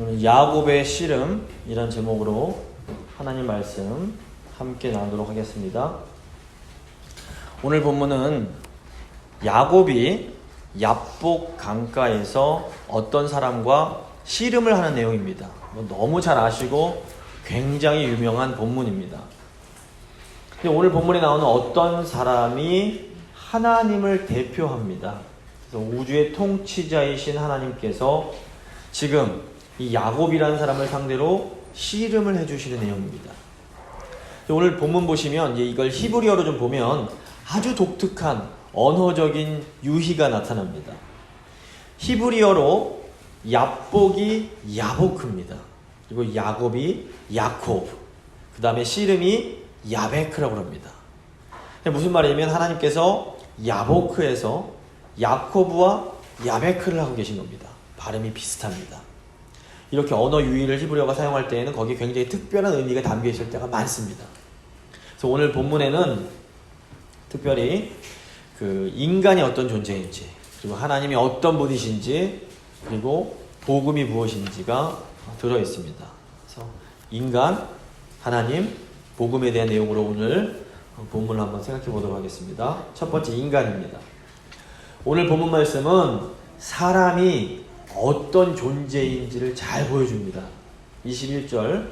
오늘 야곱의 씨름 이런 제목으로 하나님 말씀 함께 나누도록 하겠습니다. 오늘 본문은 야곱이 야복 강가에서 어떤 사람과 씨름을 하는 내용입니다. 뭐 너무 잘 아시고 굉장히 유명한 본문입니다. 오늘 본문에 나오는 어떤 사람이 하나님을 대표합니다. 우주의 통치자이신 하나님께서 지금 이 야곱이라는 사람을 상대로 씨름을 해주시는 내용입니다. 오늘 본문 보시면 이걸 히브리어로 좀 보면 아주 독특한 언어적인 유희가 나타납니다. 히브리어로 야복이 야보크입니다. 그리고 야곱이 야콥, 그 다음에 씨름이 야베크라고 합니다. 무슨 말이냐면 하나님께서 야보크에서 야코브와 야베크를 하고 계신 겁니다. 발음이 비슷합니다. 이렇게 언어 유희를 히브리어가 사용할 때에는 거기에 굉장히 특별한 의미가 담겨 있을 때가 많습니다. 그래서 오늘 본문에는 특별히 그 인간이 어떤 존재인지, 그리고 하나님이 어떤 분이신지, 그리고 복음이 무엇인지가 들어 있습니다. 그래서 인간, 하나님, 복음에 대한 내용으로 오늘 본문을 한번 생각해 보도록 하겠습니다. 첫 번째 인간입니다. 오늘 본문 말씀은 사람이 어떤 존재인지를 잘 보여줍니다. 21절.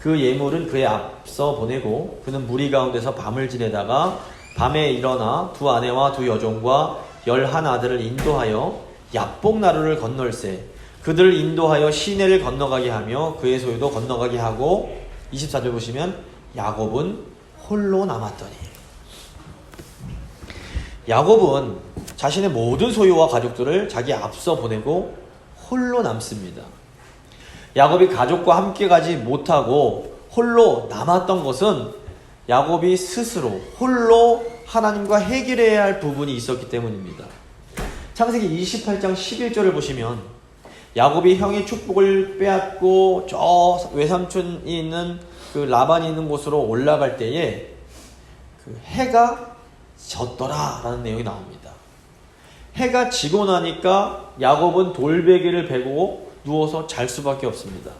그 예물은 그의 앞서 보내고 그는 무리 가운데서 밤을 지내다가 밤에 일어나 두 아내와 두 여종과 열한 아들을 인도하여 야복 나루를 건널세. 그들을 인도하여 시내를 건너가게 하며 그의 소유도 건너가게 하고 24절 보시면 야곱은 홀로 남았더니. 야곱은 자신의 모든 소유와 가족들을 자기 앞서 보내고 홀로 남습니다. 야곱이 가족과 함께 가지 못하고 홀로 남았던 것은 야곱이 스스로 홀로 하나님과 해결해야 할 부분이 있었기 때문입니다. 창세기 28장 11절을 보시면 야곱이 형의 축복을 빼앗고 저 외삼촌이 있는 그 라반이 있는 곳으로 올라갈 때에 그 해가 졌더라 라는 내용이 나옵니다. 해가 지고 나니까 야곱은 돌베개를 베고 누워서 잘 수밖에 없습니다.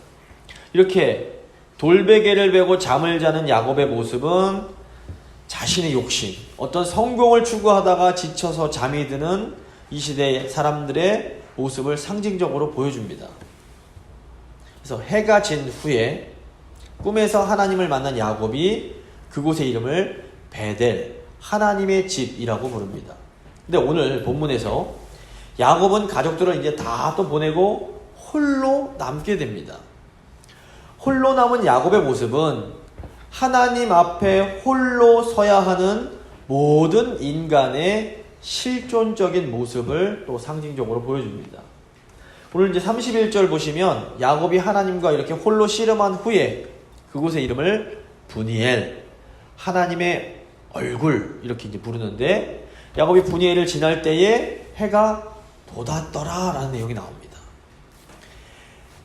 이렇게 돌베개를 베고 잠을 자는 야곱의 모습은 자신의 욕심, 어떤 성공을 추구하다가 지쳐서 잠이 드는 이 시대 사람들의 모습을 상징적으로 보여줍니다. 그래서 해가 진 후에 꿈에서 하나님을 만난 야곱이 그곳의 이름을 베델, 하나님의 집이라고 부릅니다. 근데 오늘 본문에서 야곱은 가족들을 이제 다 또 보내고 홀로 남게 됩니다. 홀로 남은 야곱의 모습은 하나님 앞에 홀로 서야 하는 모든 인간의 실존적인 모습을 또 상징적으로 보여줍니다. 오늘 이제 31절 보시면 야곱이 하나님과 이렇게 홀로 씨름한 후에 그곳의 이름을 분이엘, 하나님의 얼굴 이렇게 이제 부르는데 야곱이 분이엘을 지날 때에 해가 돋았더라라는 내용이 나옵니다.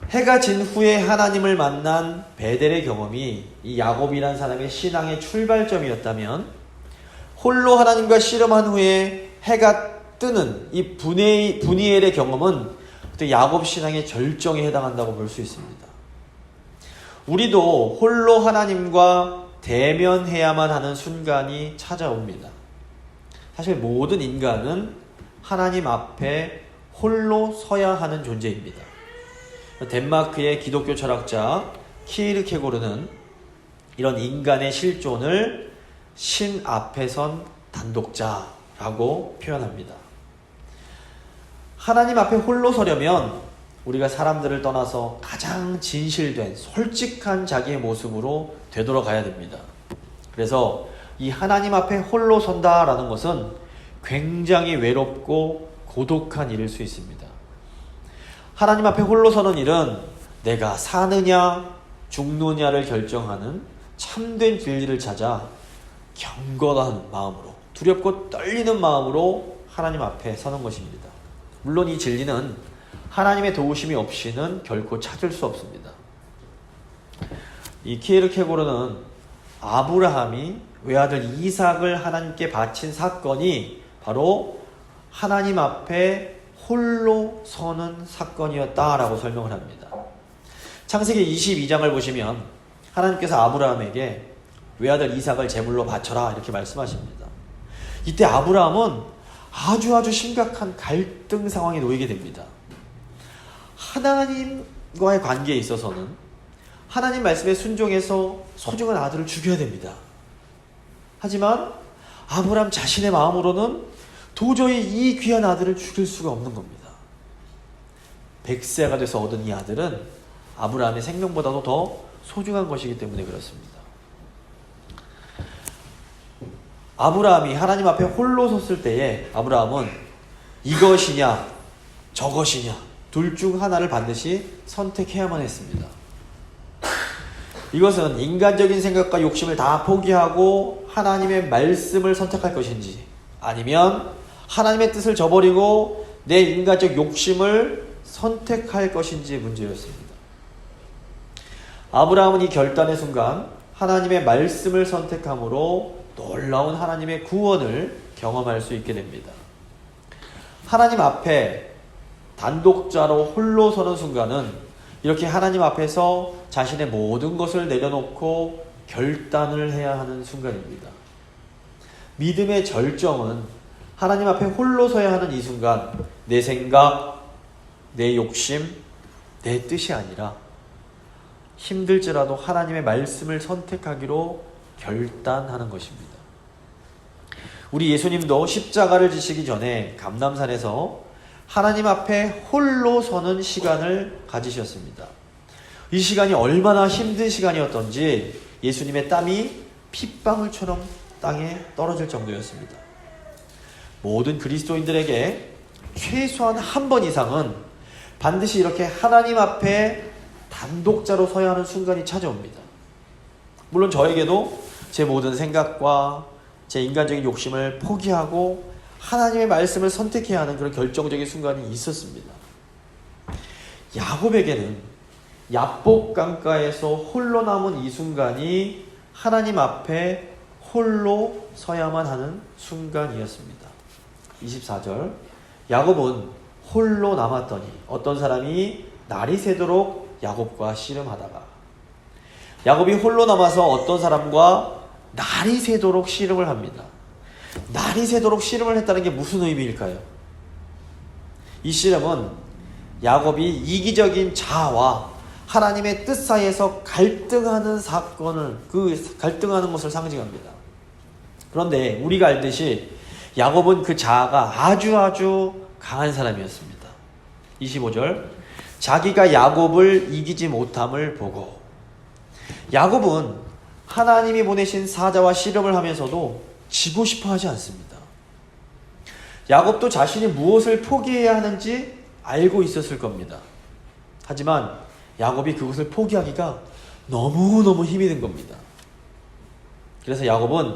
해가 진 후에 하나님을 만난 베델의 경험이 이 야곱이란 사람의 신앙의 출발점이었다면 홀로 하나님과 씨름한 후에 해가 뜨는 이 분이, 분이엘의 경험은 야곱 신앙의 절정에 해당한다고 볼 수 있습니다. 우리도 홀로 하나님과 대면해야만 하는 순간이 찾아옵니다. 사실 모든 인간은 하나님 앞에 홀로 서야 하는 존재입니다. 덴마크의 기독교 철학자 키르케고르는 이런 인간의 실존을 신 앞에 선 단독자라고 표현합니다. 하나님 앞에 홀로 서려면 우리가 사람들을 떠나서 가장 진실된 솔직한 자기의 모습으로 되돌아가야 됩니다. 그래서 이 하나님 앞에 홀로 선다라는 것은 굉장히 외롭고 고독한 일일 수 있습니다. 하나님 앞에 홀로 서는 일은 내가 사느냐 죽느냐를 결정하는 참된 진리를 찾아 경건한 마음으로 두렵고 떨리는 마음으로 하나님 앞에 서는 것입니다. 물론 이 진리는 하나님의 도우심이 없이는 결코 찾을 수 없습니다. 이 키에르케고르는 아브라함이 외아들 이삭을 하나님께 바친 사건이 바로 하나님 앞에 홀로 서는 사건이었다라고 설명을 합니다. 창세기 22장을 보시면 하나님께서 아브라함에게 외아들 이삭을 제물로 바쳐라 이렇게 말씀하십니다. 이때 아브라함은 아주 아주 심각한 갈등 상황에 놓이게 됩니다. 하나님과의 관계에 있어서는 하나님 말씀에 순종해서 소중한 아들을 죽여야 됩니다. 하지만 아브라함 자신의 마음으로는 도저히 이 귀한 아들을 죽일 수가 없는 겁니다. 백세가 돼서 얻은 이 아들은 아브라함의 생명보다도 더 소중한 것이기 때문에 그렇습니다. 아브라함이 하나님 앞에 홀로 섰을 때에 아브라함은 이것이냐 저것이냐 둘 중 하나를 반드시 선택해야만 했습니다. 이것은 인간적인 생각과 욕심을 다 포기하고 하나님의 말씀을 선택할 것인지 아니면 하나님의 뜻을 저버리고 내 인간적 욕심을 선택할 것인지 문제였습니다. 아브라함은 이 결단의 순간 하나님의 말씀을 선택함으로 놀라운 하나님의 구원을 경험할 수 있게 됩니다. 하나님 앞에 단독자로 홀로 서는 순간은 이렇게 하나님 앞에서 자신의 모든 것을 내려놓고 결단을 해야 하는 순간입니다. 믿음의 절정은 하나님 앞에 홀로 서야 하는 이 순간 내 생각, 내 욕심, 내 뜻이 아니라 힘들지라도 하나님의 말씀을 선택하기로 결단하는 것입니다. 우리 예수님도 십자가를 지시기 전에 감남산에서 하나님 앞에 홀로 서는 시간을 가지셨습니다. 이 시간이 얼마나 힘든 시간이었던지 예수님의 땀이 핏방울처럼 땅에 떨어질 정도였습니다. 모든 그리스도인들에게 최소한 한 번 이상은 반드시 이렇게 하나님 앞에 단독자로 서야 하는 순간이 찾아옵니다. 물론 저에게도 제 모든 생각과 제 인간적인 욕심을 포기하고 하나님의 말씀을 선택해야 하는 그런 결정적인 순간이 있었습니다. 야곱에게는 야복 강가에서 홀로 남은 이 순간이 하나님 앞에 홀로 서야만 하는 순간이었습니다. 24절 야곱은 홀로 남았더니 어떤 사람이 날이 새도록 야곱과 씨름하다가 야곱이 홀로 남아서 어떤 사람과 날이 새도록 씨름을 합니다. 날이 새도록 씨름을 했다는 게 무슨 의미일까요? 이 씨름은 야곱이 이기적인 자아와 하나님의 뜻 사이에서 갈등하는 사건을 그 갈등하는 것을 상징합니다. 그런데 우리가 알듯이 야곱은 그 자아가 아주 아주 강한 사람이었습니다. 25절 자기가 야곱을 이기지 못함을 보고 야곱은 하나님이 보내신 사자와 씨름을 하면서도 지고 싶어 하지 않습니다. 야곱도 자신이 무엇을 포기해야 하는지 알고 있었을 겁니다. 하지만 야곱이 그것을 포기하기가 너무너무 힘이 든 겁니다. 그래서 야곱은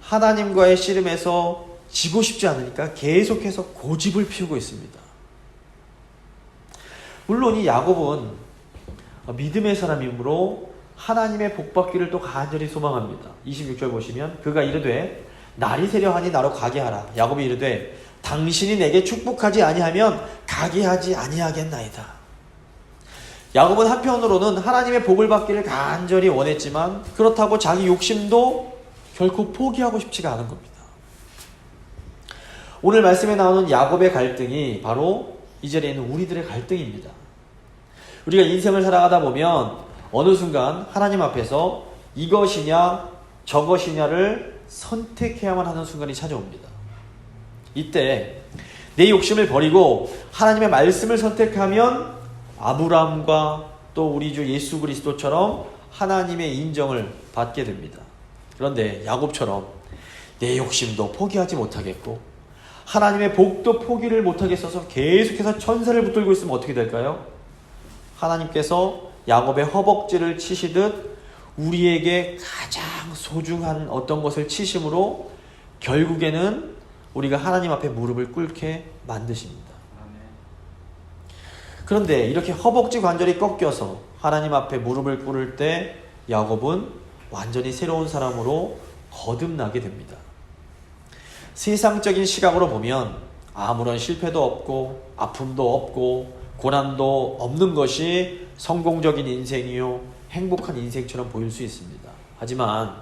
하나님과의 씨름에서 지고 싶지 않으니까 계속해서 고집을 피우고 있습니다. 물론 이 야곱은 믿음의 사람이므로 하나님의 복받기를 또 간절히 소망합니다. 26절 보시면 그가 이르되 날이 세려하니 나로 가게 하라. 야곱이 이르되 당신이 내게 축복하지 아니하면 가게 하지 아니하겠나이다. 야곱은 한편으로는 하나님의 복을 받기를 간절히 원했지만 그렇다고 자기 욕심도 결코 포기하고 싶지가 않은 겁니다. 오늘 말씀에 나오는 야곱의 갈등이 바로 이 자리에 있는 우리들의 갈등입니다. 우리가 인생을 살아가다 보면 어느 순간 하나님 앞에서 이것이냐 저것이냐를 선택해야만 하는 순간이 찾아옵니다. 이때 내 욕심을 버리고 하나님의 말씀을 선택하면 아브라함과 또 우리 주 예수 그리스도처럼 하나님의 인정을 받게 됩니다. 그런데 야곱처럼 내 욕심도 포기하지 못하겠고 하나님의 복도 포기를 못하겠어서 계속해서 천사를 붙들고 있으면 어떻게 될까요? 하나님께서 야곱의 허벅지를 치시듯 우리에게 가장 소중한 어떤 것을 치심으로 결국에는 우리가 하나님 앞에 무릎을 꿇게 만드십니다. 그런데 이렇게 허벅지 관절이 꺾여서 하나님 앞에 무릎을 꿇을 때 야곱은 완전히 새로운 사람으로 거듭나게 됩니다. 세상적인 시각으로 보면 아무런 실패도 없고 아픔도 없고 고난도 없는 것이 성공적인 인생이요 행복한 인생처럼 보일 수 있습니다. 하지만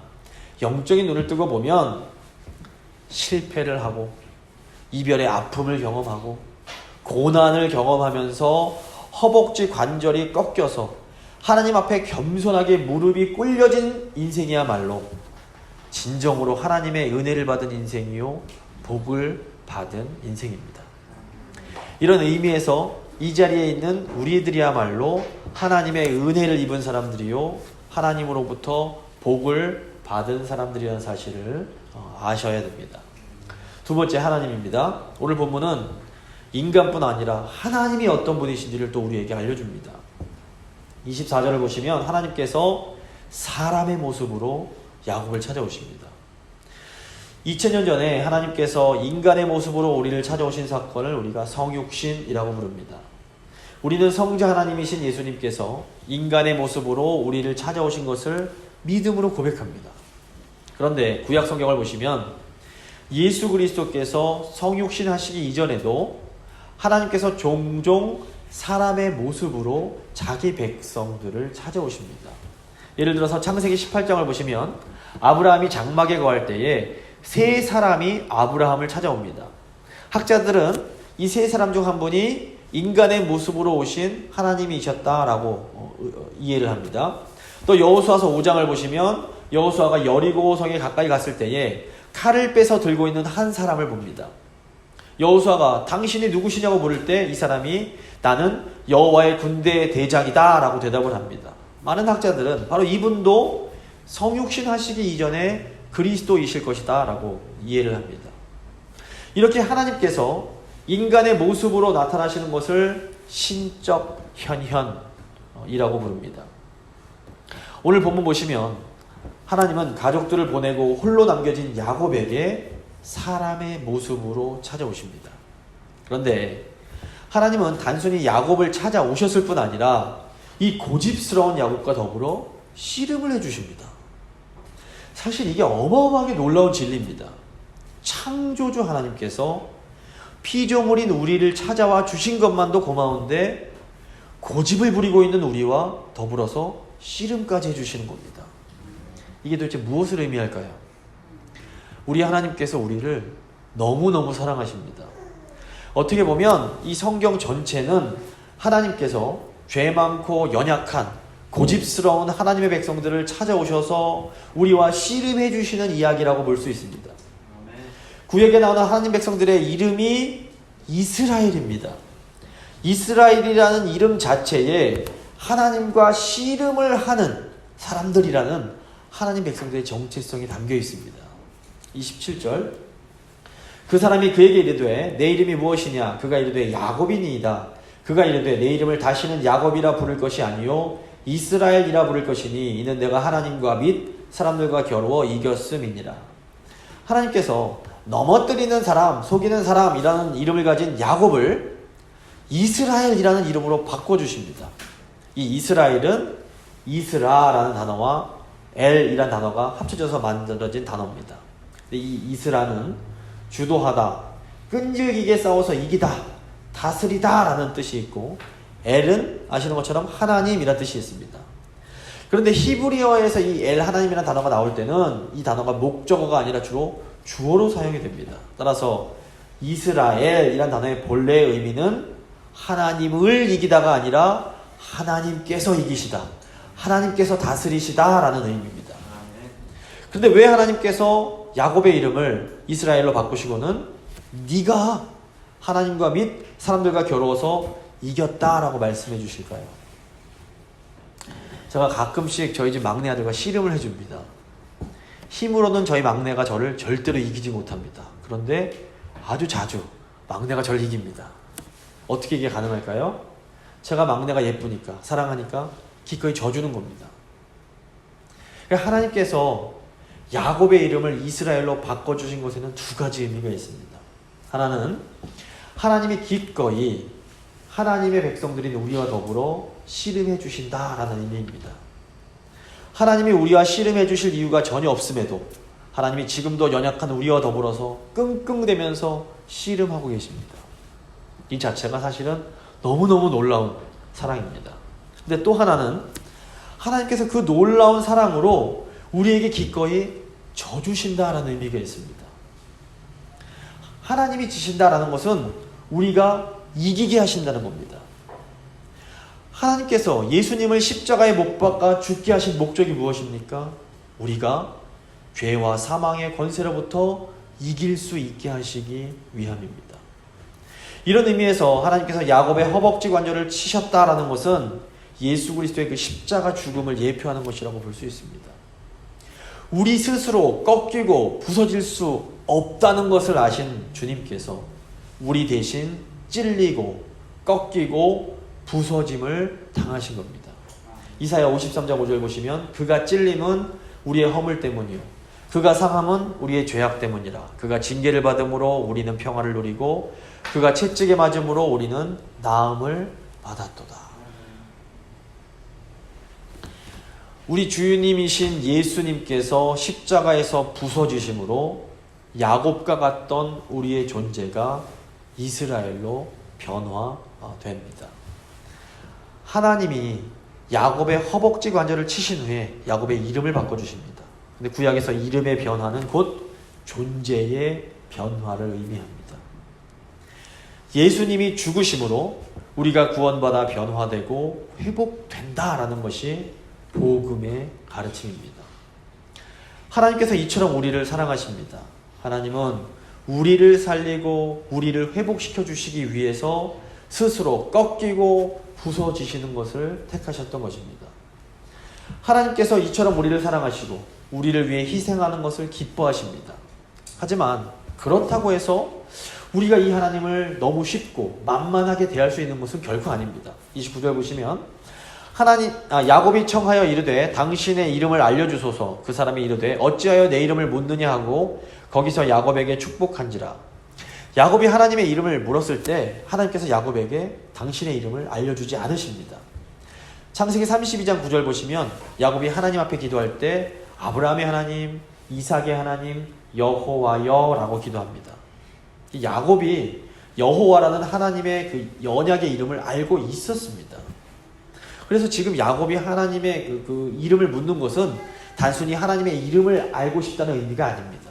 영적인 눈을 뜨고 보면 실패를 하고 이별의 아픔을 경험하고 고난을 경험하면서 허벅지 관절이 꺾여서 하나님 앞에 겸손하게 무릎이 꿇려진 인생이야말로 진정으로 하나님의 은혜를 받은 인생이요 복을 받은 인생입니다. 이런 의미에서 이 자리에 있는 우리들이야말로 하나님의 은혜를 입은 사람들이요 하나님으로부터 복을 받은 사람들이라는 사실을 어, 아셔야 됩니다. 두 번째 하나님입니다. 오늘 본문은 인간뿐 아니라 하나님이 어떤 분이신지를 또 우리에게 알려줍니다. 24절을 보시면 하나님께서 사람의 모습으로 야곱을 찾아오십니다. 2000년 전에 하나님께서 인간의 모습으로 우리를 찾아오신 사건을 우리가 성육신이라고 부릅니다. 우리는 성자 하나님이신 예수님께서 인간의 모습으로 우리를 찾아오신 것을 믿음으로 고백합니다. 그런데 구약 성경을 보시면 예수 그리스도께서 성육신 하시기 이전에도 하나님께서 종종 사람의 모습으로 자기 백성들을 찾아오십니다. 예를 들어서 창세기 18장을 보시면 아브라함이 장막에 거할 때에 세 사람이 아브라함을 찾아옵니다. 학자들은 이 세 사람 중 한 분이 인간의 모습으로 오신 하나님이셨다라고 어, 어, 이해를 합니다. 또 여호수아서 5장을 보시면 여호수아가 여리고 성에 가까이 갔을 때에 칼을 빼서 들고 있는 한 사람을 봅니다. 여호수아가 당신이 누구시냐고 물을 때 이 사람이 나는 여호와의 군대의 대장이다라고 대답을 합니다. 많은 학자들은 바로 이분도 성육신 하시기 이전에 그리스도이실 것이다라고 이해를 합니다. 이렇게 하나님께서 인간의 모습으로 나타나시는 것을 신적 현현이라고 부릅니다. 오늘 본문 보시면 하나님은 가족들을 보내고 홀로 남겨진 야곱에게 사람의 모습으로 찾아오십니다. 그런데 하나님은 단순히 야곱을 찾아오셨을 뿐 아니라 이 고집스러운 야곱과 더불어 씨름을 해주십니다. 사실 이게 어마어마하게 놀라운 진리입니다. 창조주 하나님께서 피조물인 우리를 찾아와 주신 것만도 고마운데 고집을 부리고 있는 우리와 더불어서 씨름까지 해주시는 겁니다. 이게 도대체 무엇을 의미할까요? 우리 하나님께서 우리를 너무너무 사랑하십니다. 어떻게 보면 이 성경 전체는 하나님께서 죄 많고 연약한 고집스러운 하나님의 백성들을 찾아오셔서 우리와 씨름해 주시는 이야기라고 볼 수 있습니다. 구역에 나오는 하나님 백성들의 이름이 이스라엘입니다. 이스라엘이라는 이름 자체에 하나님과 씨름을 하는 사람들이라는 하나님 백성들의 정체성이 담겨 있습니다. 27절 그 사람이 그에게 이르되 내 이름이 무엇이냐 그가 이르되 야곱이니이다 그가 이르되 내 이름을 다시는 야곱이라 부를 것이 아니요 이스라엘이라 부를 것이니 이는 내가 하나님과 및 사람들과 겨루어 이겼음이니라 하나님께서 넘어뜨리는 사람 속이는 사람이라는 이름을 가진 야곱을 이스라엘이라는 이름으로 바꿔주십니다 이 이스라엘은 이스라라는 단어와 엘이라는 단어가 합쳐져서 만들어진 단어입니다 이 이스라는 주도하다, 끈질기게 싸워서 이기다, 다스리다 라는 뜻이 있고 엘은 아시는 것처럼 하나님이라는 뜻이 있습니다. 그런데 히브리어에서 이 엘 하나님이라는 단어가 나올 때는 이 단어가 목적어가 아니라 주로 주어로 사용이 됩니다. 따라서 이스라엘이란 단어의 본래의 의미는 하나님을 이기다가 아니라 하나님께서 이기시다. 하나님께서 다스리시다라는 의미입니다. 그런데 왜 하나님께서 야곱의 이름을 이스라엘로 바꾸시고는 네가 하나님과 및 사람들과 겨루어서 이겼다라고 말씀해 주실까요? 제가 가끔씩 저희 집 막내 아들과 씨름을 해줍니다. 힘으로는 저희 막내가 저를 절대로 이기지 못합니다. 그런데 아주 자주 막내가 저를 이깁니다. 어떻게 이게 가능할까요? 제가 막내가 예쁘니까, 사랑하니까 기꺼이 져주는 겁니다. 그러니까 하나님께서 야곱의 이름을 이스라엘로 바꿔주신 것에는 두 가지 의미가 있습니다. 하나는 하나님이 기꺼이 하나님의 백성들인 우리와 더불어 씨름해 주신다라는 의미입니다. 하나님이 우리와 씨름해 주실 이유가 전혀 없음에도 하나님이 지금도 연약한 우리와 더불어서 끙끙대면서 씨름하고 계십니다. 이 자체가 사실은 너무너무 놀라운 사랑입니다. 근데 또 하나는 하나님께서 그 놀라운 사랑으로 우리에게 기꺼이 져주신다라는 의미가 있습니다. 하나님이 지신다라는 것은 우리가 이기게 하신다는 겁니다. 하나님께서 예수님을 십자가에 못 박아 죽게 하신 목적이 무엇입니까? 우리가 죄와 사망의 권세로부터 이길 수 있게 하시기 위함입니다. 이런 의미에서 하나님께서 야곱의 허벅지 관절을 치셨다라는 것은 예수 그리스도의 그 십자가 죽음을 예표하는 것이라고 볼 수 있습니다. 우리 스스로 꺾이고 부서질 수 없다는 것을 아신 주님께서 우리 대신 찔리고 꺾이고 부서짐을 당하신 겁니다. 이사야 53장 5절 보시면 그가 찔림은 우리의 허물 때문이요 그가 상함은 우리의 죄악 때문이라 그가 징계를 받음으로 우리는 평화를 누리고 그가 채찍에 맞음으로 우리는 나음을 받았도다. 우리 주님이신 예수님께서 십자가에서 부서지심으로 야곱과 같던 우리의 존재가 이스라엘로 변화됩니다. 하나님이 야곱의 허벅지 관절을 치신 후에 야곱의 이름을 바꿔주십니다. 근데 구약에서 이름의 변화는 곧 존재의 변화를 의미합니다. 예수님이 죽으심으로 우리가 구원받아 변화되고 회복된다라는 것이 복음의 가르침입니다. 하나님께서 이처럼 우리를 사랑하십니다. 하나님은 우리를 살리고 우리를 회복시켜 주시기 위해서 스스로 꺾이고 부서지시는 것을 택하셨던 것입니다. 하나님께서 이처럼 우리를 사랑하시고 우리를 위해 희생하는 것을 기뻐하십니다. 하지만 그렇다고 해서 우리가 이 하나님을 너무 쉽고 만만하게 대할 수 있는 것은 결코 아닙니다. 29절 보시면 하나님 아, 야곱이 청하여 이르되 당신의 이름을 알려주소서 그 사람이 이르되 어찌하여 내 이름을 묻느냐 하고 거기서 야곱에게 축복한지라 야곱이 하나님의 이름을 물었을 때 하나님께서 야곱에게 당신의 이름을 알려주지 않으십니다. 창세기 32장 9절 보시면 야곱이 하나님 앞에 기도할 때 아브라함의 하나님, 이삭의 하나님, 여호와여라고 기도합니다. 야곱이 여호와라는 하나님의 그 연약의 이름을 알고 있었습니다. 그래서 지금 야곱이 하나님의 그, 그 이름을 묻는 것은 단순히 하나님의 이름을 알고 싶다는 의미가 아닙니다.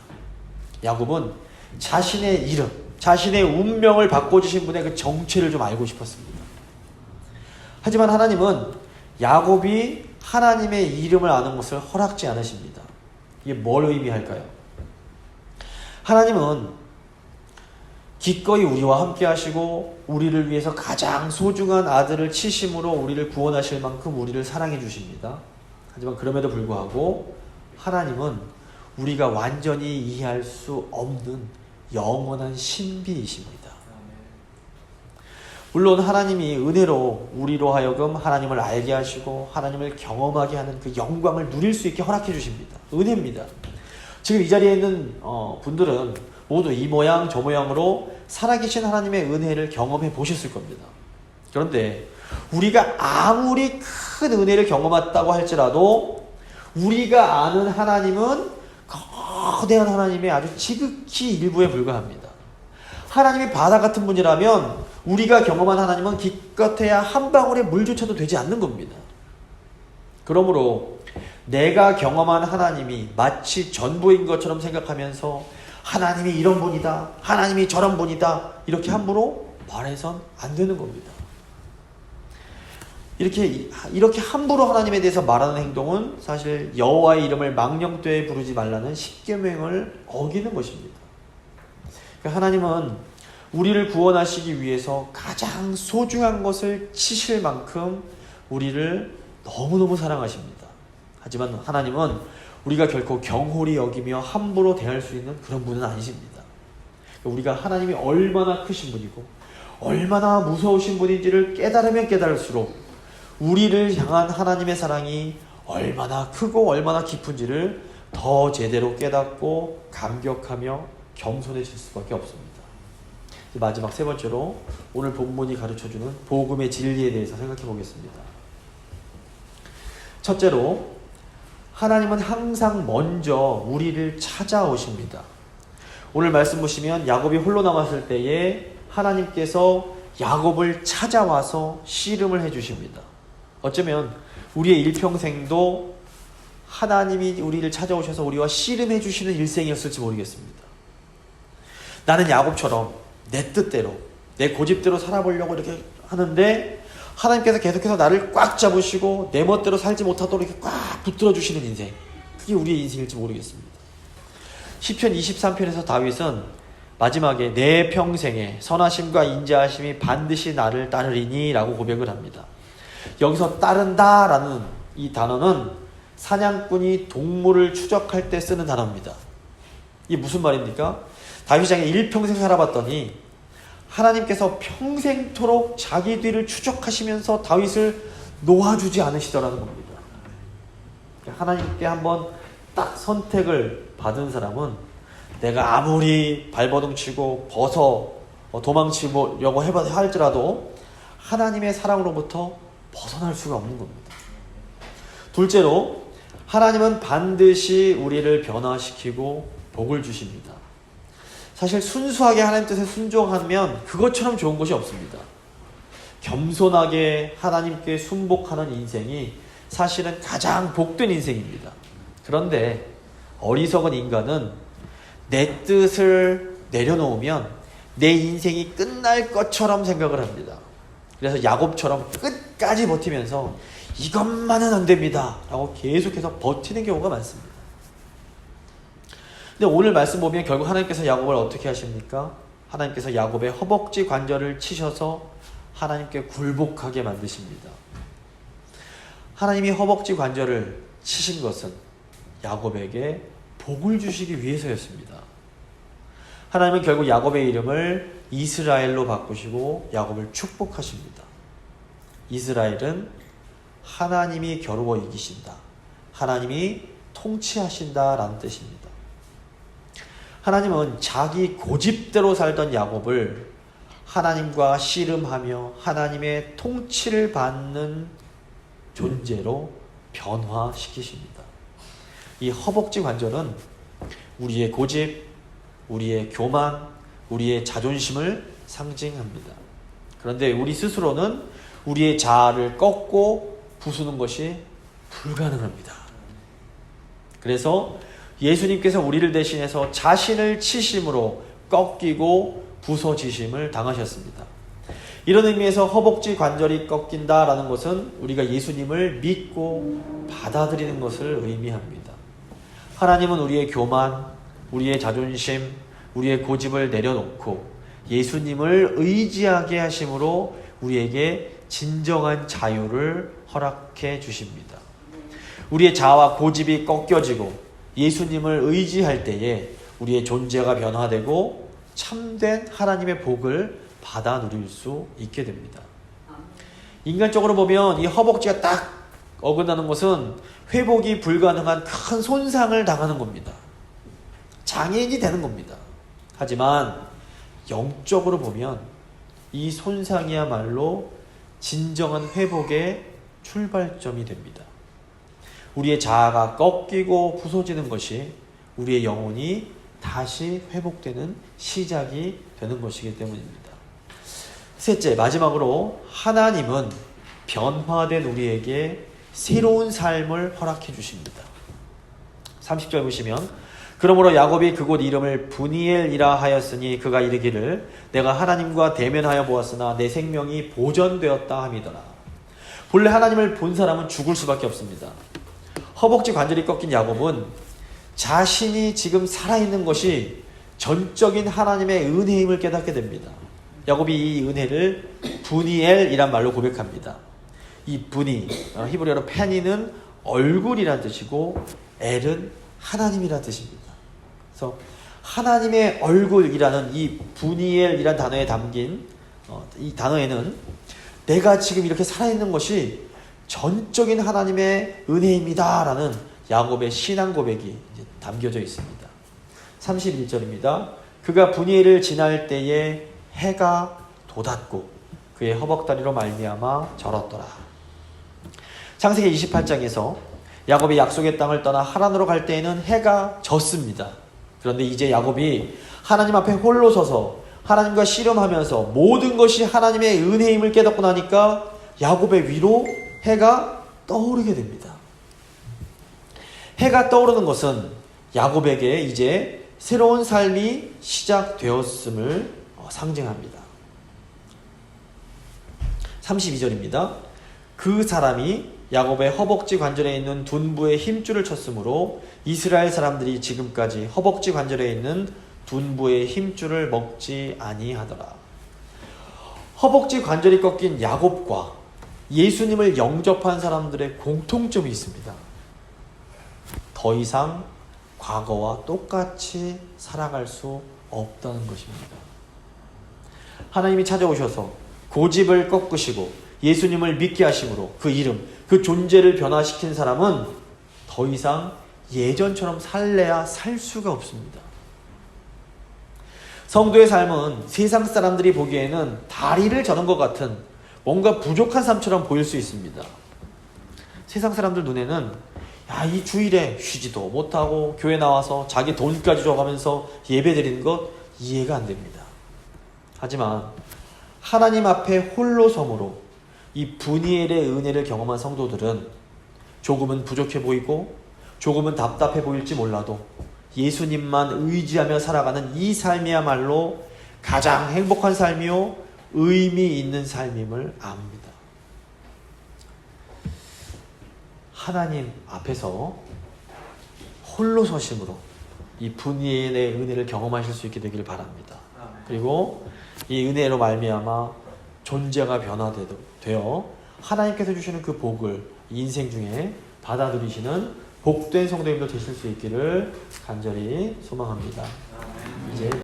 야곱은 자신의 이름, 자신의 운명을 바꿔주신 분의 그 정체를 좀 알고 싶었습니다. 하지만 하나님은 야곱이 하나님의 이름을 아는 것을 허락지 않으십니다. 이게 뭘 의미할까요? 하나님은 기꺼이 우리와 함께 하시고 우리를 위해서 가장 소중한 아들을 치심으로 우리를 구원하실 만큼 우리를 사랑해 주십니다. 하지만 그럼에도 불구하고 하나님은 우리가 완전히 이해할 수 없는 영원한 신비이십니다. 물론 하나님이 은혜로 우리로 하여금 하나님을 알게 하시고 하나님을 경험하게 하는 그 영광을 누릴 수 있게 허락해 주십니다. 은혜입니다. 지금 이 자리에 있는 어, 분들은 모두 이 모양 저 모양으로 살아계신 하나님의 은혜를 경험해 보셨을 겁니다. 그런데 우리가 아무리 큰 은혜를 경험했다고 할지라도 우리가 아는 하나님은 거대한 하나님의 아주 지극히 일부에 불과합니다. 하나님이 바다 같은 분이라면 우리가 경험한 하나님은 기껏해야 한 방울의 물조차도 되지 않는 겁니다. 그러므로 내가 경험한 하나님이 마치 전부인 것처럼 생각하면서 하나님이 이런 분이다. 하나님이 저런 분이다. 이렇게 함부로 말해선 안 되는 겁니다. 이렇게 이렇게 함부로 하나님에 대해서 말하는 행동은 사실 여호와의 이름을 망령되이 부르지 말라는 십계명을 어기는 것입니다. 그러니까 하나님은 우리를 구원하시기 위해서 가장 소중한 것을 치실 만큼 우리를 너무너무 사랑하십니다. 하지만 하나님은 우리가 결코 경홀히 여기며 함부로 대할 수 있는 그런 분은 아니십니다. 우리가 하나님이 얼마나 크신 분이고 얼마나 무서우신 분인지를 깨달으면 깨달을수록 우리를 향한 하나님의 사랑이 얼마나 크고 얼마나 깊은지를 더 제대로 깨닫고 감격하며 겸손해질 수밖에 없습니다. 마지막 세 번째로 오늘 본문이 가르쳐주는 복음의 진리에 대해서 생각해 보겠습니다. 첫째로 하나님은 항상 먼저 우리를 찾아오십니다. 오늘 말씀 보시면 야곱이 홀로 남았을 때에 하나님께서 야곱을 찾아와서 씨름을 해 주십니다. 어쩌면 우리의 일평생도 하나님이 우리를 찾아오셔서 우리와 씨름해 주시는 일생이었을지 모르겠습니다. 나는 야곱처럼 내 뜻대로 내 고집대로 살아보려고 이렇게 하는데 하나님께서 계속해서 나를 꽉 잡으시고 내 멋대로 살지 못하도록 이렇게 꽉 붙들어 주시는 인생. 그게 우리의 인생일지 모르겠습니다. 시편 23편에서 다윗은 마지막에 내 평생에 선하심과 인자하심이 반드시 나를 따르리니라고 고백을 합니다. 여기서 따른다라는 이 단어는 사냥꾼이 동물을 추적할 때 쓰는 단어입니다. 이게 무슨 말입니까? 다윗장에 일평생 살아봤더니 하나님께서 평생토록 자기 뒤를 추적하시면서 다윗을 놓아주지 않으시더라는 겁니다. 하나님께 한번 딱 선택을 받은 사람은 내가 아무리 발버둥 치고 벗어 어, 도망치려고 해봐 할지라도 하나님의 사랑으로부터 벗어날 수가 없는 겁니다. 둘째로 하나님은 반드시 우리를 변화시키고 복을 주십니다. 사실 순수하게 하나님 뜻에 순종하면 그것처럼 좋은 것이 없습니다. 겸손하게 하나님께 순복하는 인생이 사실은 가장 복된 인생입니다. 그런데 어리석은 인간은 내 뜻을 내려놓으면 내 인생이 끝날 것처럼 생각을 합니다. 그래서 야곱처럼 끝 까지 버티면서 이것만은 안 됩니다. 라고 계속해서 버티는 경우가 많습니다. 근데 오늘 말씀 보면 결국 하나님께서 야곱을 어떻게 하십니까? 하나님께서 야곱의 허벅지 관절을 치셔서 하나님께 굴복하게 만드십니다. 하나님이 허벅지 관절을 치신 것은 야곱에게 복을 주시기 위해서였습니다. 하나님은 결국 야곱의 이름을 이스라엘로 바꾸시고 야곱을 축복하십니다. 이스라엘은 하나님이 겨루어 이기신다. 하나님이 통치하신다 라는 뜻입니다. 하나님은 자기 고집대로 살던 야곱을 하나님과 씨름하며 하나님의 통치를 받는 존재로 변화시키십니다. 이 허벅지 관절은 우리의 고집, 우리의 교만, 우리의 자존심을 상징합니다. 그런데 우리 스스로는 우리의 자아를 꺾고 부수는 것이 불가능합니다. 그래서 예수님께서 우리를 대신해서 자신을 치심으로 꺾이고 부서지심을 당하셨습니다. 이런 의미에서 허벅지 관절이 꺾인다라는 것은 우리가 예수님을 믿고 받아들이는 것을 의미합니다. 하나님은 우리의 교만, 우리의 자존심, 우리의 고집을 내려놓고 예수님을 의지하게 하심으로 우리에게 진정한 자유를 허락해 주십니다. 우리의 자아와 고집이 꺾여지고 예수님을 의지할 때에 우리의 존재가 변화되고 참된 하나님의 복을 받아 누릴 수 있게 됩니다. 인간적으로 보면 이 허벅지가 딱 어긋나는 것은 회복이 불가능한 큰 손상을 당하는 겁니다. 장애인이 되는 겁니다. 하지만 영적으로 보면 이 손상이야말로 진정한 회복의 출발점이 됩니다. 우리의 자아가 꺾이고 부서지는 것이 우리의 영혼이 다시 회복되는 시작이 되는 것이기 때문입니다. 셋째, 마지막으로 하나님은 변화된 우리에게 새로운 삶을 허락해 주십니다. 30절 보시면 그러므로 야곱이 그곳 이름을 분이엘이라 하였으니 그가 이르기를 내가 하나님과 대면하여 보았으나 내 생명이 보전되었다 함이더라. 본래 하나님을 본 사람은 죽을 수밖에 없습니다. 허벅지 관절이 꺾인 야곱은 자신이 지금 살아있는 것이 전적인 하나님의 은혜임을 깨닫게 됩니다. 야곱이 이 은혜를 분이엘이란 말로 고백합니다. 이 분이 어, 히브리어로 페니는 얼굴이란 뜻이고 엘은 하나님이란 뜻입니다. 그래서 하나님의 얼굴이라는 이 분이엘이란 단어에 담긴 어, 이 단어에는 내가 지금 이렇게 살아있는 것이 전적인 하나님의 은혜입니다라는 야곱의 신앙 고백이 담겨져 있습니다. 31절입니다. 그가 분이엘을 지날 때에 해가 돋았고 그의 허벅다리로 말미암아 절었더라. 창세기 28장에서 야곱이 약속의 땅을 떠나 하란으로 갈 때에는 해가 졌습니다. 그런데 이제 야곱이 하나님 앞에 홀로 서서 하나님과 씨름하면서 모든 것이 하나님의 은혜임을 깨닫고 나니까 야곱의 위로 해가 떠오르게 됩니다. 해가 떠오르는 것은 야곱에게 이제 새로운 삶이 시작되었음을 어, 상징합니다. 32절입니다. 그 사람이 야곱의 허벅지 관절에 있는 둔부의 힘줄을 쳤으므로 이스라엘 사람들이 지금까지 허벅지 관절에 있는 둔부의 힘줄을 먹지 아니하더라. 허벅지 관절이 꺾인 야곱과 예수님을 영접한 사람들의 공통점이 있습니다. 더 이상 과거와 똑같이 살아갈 수 없다는 것입니다. 하나님이 찾아오셔서 고집을 꺾으시고 예수님을 믿게 하심으로 그 이름, 그 존재를 변화시킨 사람은 더 이상 예전처럼 살래야 살 수가 없습니다. 성도의 삶은 세상 사람들이 보기에는 다리를 저는 것 같은 뭔가 부족한 삶처럼 보일 수 있습니다. 세상 사람들 눈에는 야, 이 주일에 쉬지도 못하고 교회 나와서 자기 돈까지 줘가면서 예배 드리는 것 이해가 안 됩니다. 하지만 하나님 앞에 홀로 섬으로 이 분이엘의 은혜를 경험한 성도들은 조금은 부족해 보이고 조금은 답답해 보일지 몰라도 예수님만 의지하며 살아가는 이 삶이야말로 가장 행복한 삶이요 의미 있는 삶임을 압니다. 하나님 앞에서 홀로 서심으로 이 분이엘의 은혜를 경험하실 수 있게 되기를 바랍니다. 그리고 이 은혜로 말미암아 존재가 변화 되어 하나님께서 주시는 그 복을 인생 중에 받아들이시는 복된 성도님도 되실 수 있기를 간절히 소망합니다. 이제